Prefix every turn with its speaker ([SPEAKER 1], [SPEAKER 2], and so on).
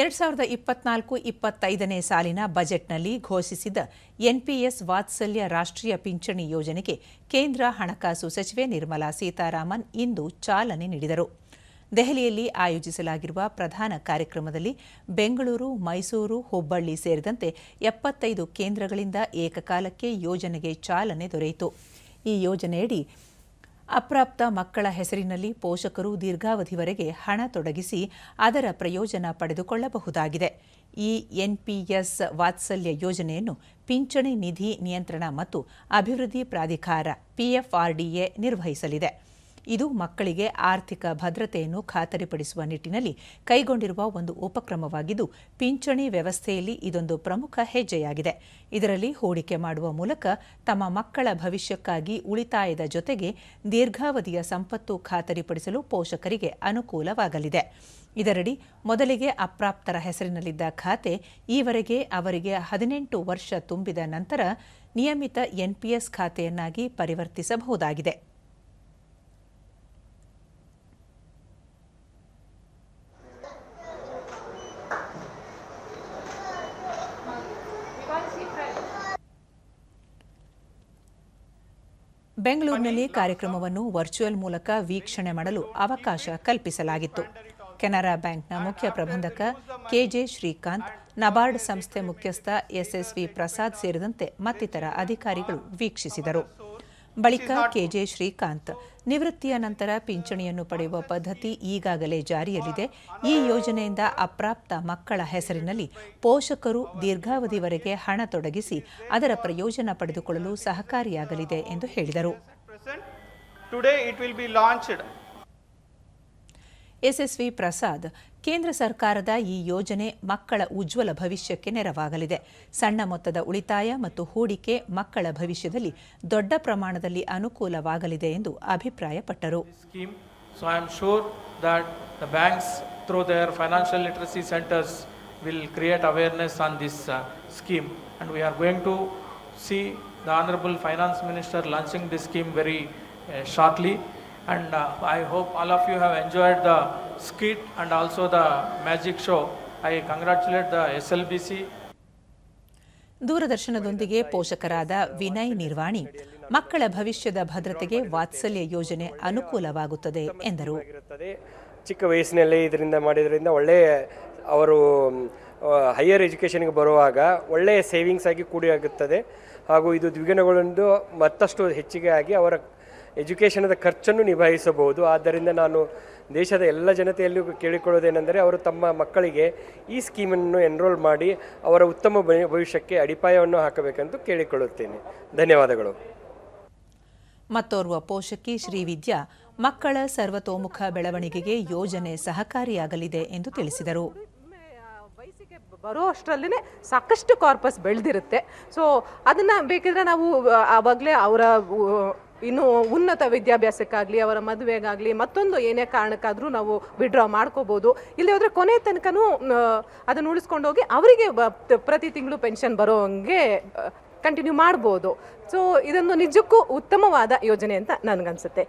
[SPEAKER 1] ಎರಡ್ ಸಾವಿರದ ಇಪ್ಪತ್ನಾಲ್ಕು ಇಪ್ಪತ್ತೈದನೇ ಸಾಲಿನ ಬಜೆಟ್ನಲ್ಲಿ ಘೋಷಿಸಿದ ಎನ್ಪಿಎಸ್ ವಾತ್ಸಲ್ಯ ರಾಷ್ಟ್ರೀಯ ಪಿಂಚಣಿ ಯೋಜನೆಗೆ ಕೇಂದ್ರ ಹಣಕಾಸು ಸಚಿವೆ ನಿರ್ಮಲಾ ಸೀತಾರಾಮನ್ ಇಂದು ಚಾಲನೆ ನೀಡಿದರು. ದೆಹಲಿಯಲ್ಲಿ ಆಯೋಜಿಸಲಾಗಿರುವ ಪ್ರಧಾನ ಕಾರ್ಯಕ್ರಮದಲ್ಲಿ ಬೆಂಗಳೂರು, ಮೈಸೂರು, ಹುಬ್ಬಳ್ಳಿ ಸೇರಿದಂತೆ ಎಪ್ಪತ್ತೈದು ಕೇಂದ್ರಗಳಿಂದ ಏಕಕಾಲಕ್ಕೆ ಯೋಜನೆಗೆ ಚಾಲನೆ ದೊರೆಯಿತು. ಈ ಯೋಜನೆಯಡಿ ಅಪ್ರಾಪ್ತ ಮಕ್ಕಳ ಹೆಸರಿನಲ್ಲಿ ಪೋಷಕರು ದೀರ್ಘಾವಧಿವರೆಗೆ ಹಣ ತೊಡಗಿಸಿ ಅದರ ಪ್ರಯೋಜನ ಪಡೆದುಕೊಳ್ಳಬಹುದಾಗಿದೆ. ಈ ಎನ್ಪಿಎಸ್ ವಾತ್ಸಲ್ಯ ಯೋಜನೆಯನ್ನು ಪಿಂಚಣಿ ನಿಧಿ ನಿಯಂತ್ರಣ ಮತ್ತು ಅಭಿವೃದ್ಧಿ ಪ್ರಾಧಿಕಾರ ಪಿಎಫ್ಆರ್ಡಿಎ ನಿರ್ವಹಿಸಲಿದೆ. ಇದು ಮಕ್ಕಳಿಗೆ ಆರ್ಥಿಕ ಭದ್ರತೆಯನ್ನು ಖಾತರಿಪಡಿಸುವ ನಿಟ್ಟಿನಲ್ಲಿ ಕೈಗೊಂಡಿರುವ ಒಂದು ಉಪಕ್ರಮವಾಗಿದ್ದು, ಪಿಂಚಣಿ ವ್ಯವಸ್ಥೆಯಲ್ಲಿ ಇದೊಂದು ಪ್ರಮುಖ ಹೆಜ್ಜೆಯಾಗಿದೆ. ಇದರಲ್ಲಿ ಹೂಡಿಕೆ ಮಾಡುವ ಮೂಲಕ ತಮ್ಮ ಮಕ್ಕಳ ಭವಿಷ್ಯಕ್ಕಾಗಿ ಉಳಿತಾಯದ ಜೊತೆಗೆ ದೀರ್ಘಾವಧಿಯ ಸಂಪತ್ತು ಖಾತರಿಪಡಿಸಲು ಪೋಷಕರಿಗೆ ಅನುಕೂಲವಾಗಲಿದೆ. ಇದರಡಿ ಮೊದಲಿಗೆ ಅಪ್ರಾಪ್ತರ ಹೆಸರಿನಲ್ಲಿದ್ದ ಖಾತೆ, ಈವರೆಗೆ ಅವರಿಗೆ ಹದಿನೆಂಟು ವರ್ಷ ತುಂಬಿದ ನಂತರ ನಿಯಮಿತ ಎನ್ಪಿಎಸ್ ಖಾತೆಯನ್ನಾಗಿ ಪರಿವರ್ತಿಸಬಹುದಾಗಿದೆ. ಬೆಂಗಳೂರಿನಲ್ಲಿ ಕಾರ್ಯಕ್ರಮವನ್ನು ವರ್ಚುವಲ್ ಮೂಲಕ ವೀಕ್ಷಣೆ ಮಾಡಲು ಅವಕಾಶ ಕಲ್ಪಿಸಲಾಗಿತ್ತು. ಕೆನರಾ ಬ್ಯಾಂಕ್ನ ಮುಖ್ಯ ಪ್ರಬಂಧಕ ಕೆಜೆ ಶ್ರೀಕಾಂತ್ ನಬಾರ್ಡ್ ಸಂಸ್ಥೆ ಮುಖ್ಯಸ್ಥ ಎಸ್ಎಸ್ವಿ ಪ್ರಸಾದ್ ಸೇರಿದಂತೆ ಮತ್ತಿತರ ಅಧಿಕಾರಿಗಳು ವೀಕ್ಷಿಸಿದರು. ಬಳಿಕ ಕೆಜೆ ಶ್ರೀಕಾಂತ್ ನಿವೃತ್ತಿಯ ನಂತರ ಪಿಂಚಣಿಯನ್ನು ಪಡೆಯುವ ಪದ್ಧತಿ ಈಗಾಗಲೇ ಜಾರಿಯಲ್ಲಿದೆ. ಈ ಯೋಜನೆಯಿಂದ ಅಪ್ರಾಪ್ತ ಮಕ್ಕಳ ಹೆಸರಿನಲ್ಲಿ ಪೋಷಕರು ದೀರ್ಘಾವಧಿವರೆಗೆ ಹಣ ತೊಡಗಿಸಿ ಅದರ ಪ್ರಯೋಜನ ಪಡೆದುಕೊಳ್ಳಲು ಸಹಕಾರಿಯಾಗಲಿದೆ ಎಂದು ಹೇಳಿದರು. ಎಸ್ಎಸ್ವಿ ಪ್ರಸಾದ್ ಕೇಂದ್ರ ಸರ್ಕಾರದ ಈ ಯೋಜನೆ ಮಕ್ಕಳ ಉಜ್ವಲ ಭವಿಷ್ಯಕ್ಕೆ ನೆರವಾಗಲಿದೆ ಸಣ್ಣ ಮೊತ್ತದ ಉಳಿತಾಯ ಮತ್ತು ಹೂಡಿಕೆ ಮಕ್ಕಳ ಭವಿಷ್ಯದಲ್ಲಿ ದೊಡ್ಡ ಪ್ರಮಾಣದಲ್ಲಿ ಅನುಕೂಲವಾಗಲಿದೆ ಎಂದು ಅಭಿಪ್ರಾಯಪಟ್ಟರು.
[SPEAKER 2] So I am sure that the banks, through their financial literacy centers, will create awareness on this uh, scheme. And we are going to see the Honorable Finance Minister launching this scheme very uh, shortly. And uh, I hope all of you have enjoyed the skit and also the magic show. I congratulate the SLBC
[SPEAKER 1] ದೂರದರ್ಶನದೊಂದಿಗೆ ಪೋಷಕರಾದ ವಿನಯ್ ನಿರ್ವಾಣಿ ಮಕ್ಕಳ ಭವಿಷ್ಯದ ಭದ್ರತೆಗೆ ವಾತ್ಸಲ್ಯ ಯೋಜನೆ ಅನುಕೂಲವಾಗುತ್ತದೆ ಎಂದರು.
[SPEAKER 3] ಚಿಕ್ಕ ವಯಸ್ಸಿನಲ್ಲೇ ಇದರಿಂದ ಮಾಡಿದ್ರಿಂದ ಒಳ್ಳೆಯ ಅವರು ಹೈಯರ್ ಎಜುಕೇಷನ್ಗೆ ಬರುವಾಗ ಒಳ್ಳೆಯ ಸೇವಿಂಗ್ಸ್ ಆಗಿ ಕೂಡಿ ಆಗುತ್ತದೆ ಹಾಗೂ ಇದು ದ್ವಿಗುಣಗಳೊಂದು ಮತ್ತಷ್ಟು ಹೆಚ್ಚಿಗೆ ಆಗಿ ಅವರ ಎಜುಕೇಷನದ ಖರ್ಚನ್ನು ನಿಭಾಯಿಸಬಹುದು. ಆದ್ದರಿಂದ ನಾನು ದೇಶದ ಎಲ್ಲ ಜನತೆಯಲ್ಲೂ ಕೇಳಿಕೊಳ್ಳೋದೇನೆಂದರೆ ಅವರು ತಮ್ಮ ಮಕ್ಕಳಿಗೆ ಈ ಸ್ಕೀಮನ್ನು ಎನ್ರೋಲ್ ಮಾಡಿ ಅವರ ಉತ್ತಮ ಭವಿಷ್ಯಕ್ಕೆ ಅಡಿಪಾಯವನ್ನು ಹಾಕಬೇಕೆಂದು ಕೇಳಿಕೊಳ್ಳುತ್ತೇನೆ. ಧನ್ಯವಾದಗಳು.
[SPEAKER 1] ಮತ್ತೋರ್ವ ಪೋಷಕಿ ಶ್ರೀವಿದ್ಯಾ ಮಕ್ಕಳ ಸರ್ವತೋಮುಖ ಬೆಳವಣಿಗೆಗೆ ಯೋಜನೆ ಸಹಕಾರಿಯಾಗಲಿದೆ ಎಂದು ತಿಳಿಸಿದರು.
[SPEAKER 4] ವಯಸ್ಸಿಗೆ ಬರೋ ಅಷ್ಟರಲ್ಲೇ ಸಾಕಷ್ಟು ಕಾರ್ಪಸ್ ಬೆಳೆದಿರುತ್ತೆ. ಸೊ ಅದನ್ನು ಬೇಕಿದ್ರೆ ನಾವು ಆವಾಗಲೇ ಅವರ ಇನ್ನು ಉನ್ನತ ವಿದ್ಯಾಭ್ಯಾಸಕ್ಕಾಗಲಿ, ಅವರ ಮದುವೆಗಾಗಲಿ, ಮತ್ತೊಂದು ಏನೇ ಕಾರಣಕ್ಕಾದರೂ ನಾವು ವಿಡ್ರಾ ಮಾಡ್ಕೋಬೋದು. ಇಲ್ಲಿ ಹೋದರೆ ಕೊನೆ ತನಕನೂ ಅದನ್ನು ಉಳಿಸ್ಕೊಂಡೋಗಿ ಅವರಿಗೆ ಪ್ರತಿ ತಿಂಗಳು ಪೆನ್ಷನ್ ಬರೋ ಹಂಗೆ ಕಂಟಿನ್ಯೂ ಮಾಡ್ಬೋದು. ಸೊ ಇದೊಂದು ನಿಜಕ್ಕೂ ಉತ್ತಮವಾದ ಯೋಜನೆ ಅಂತ ನನಗನ್ಸುತ್ತೆ.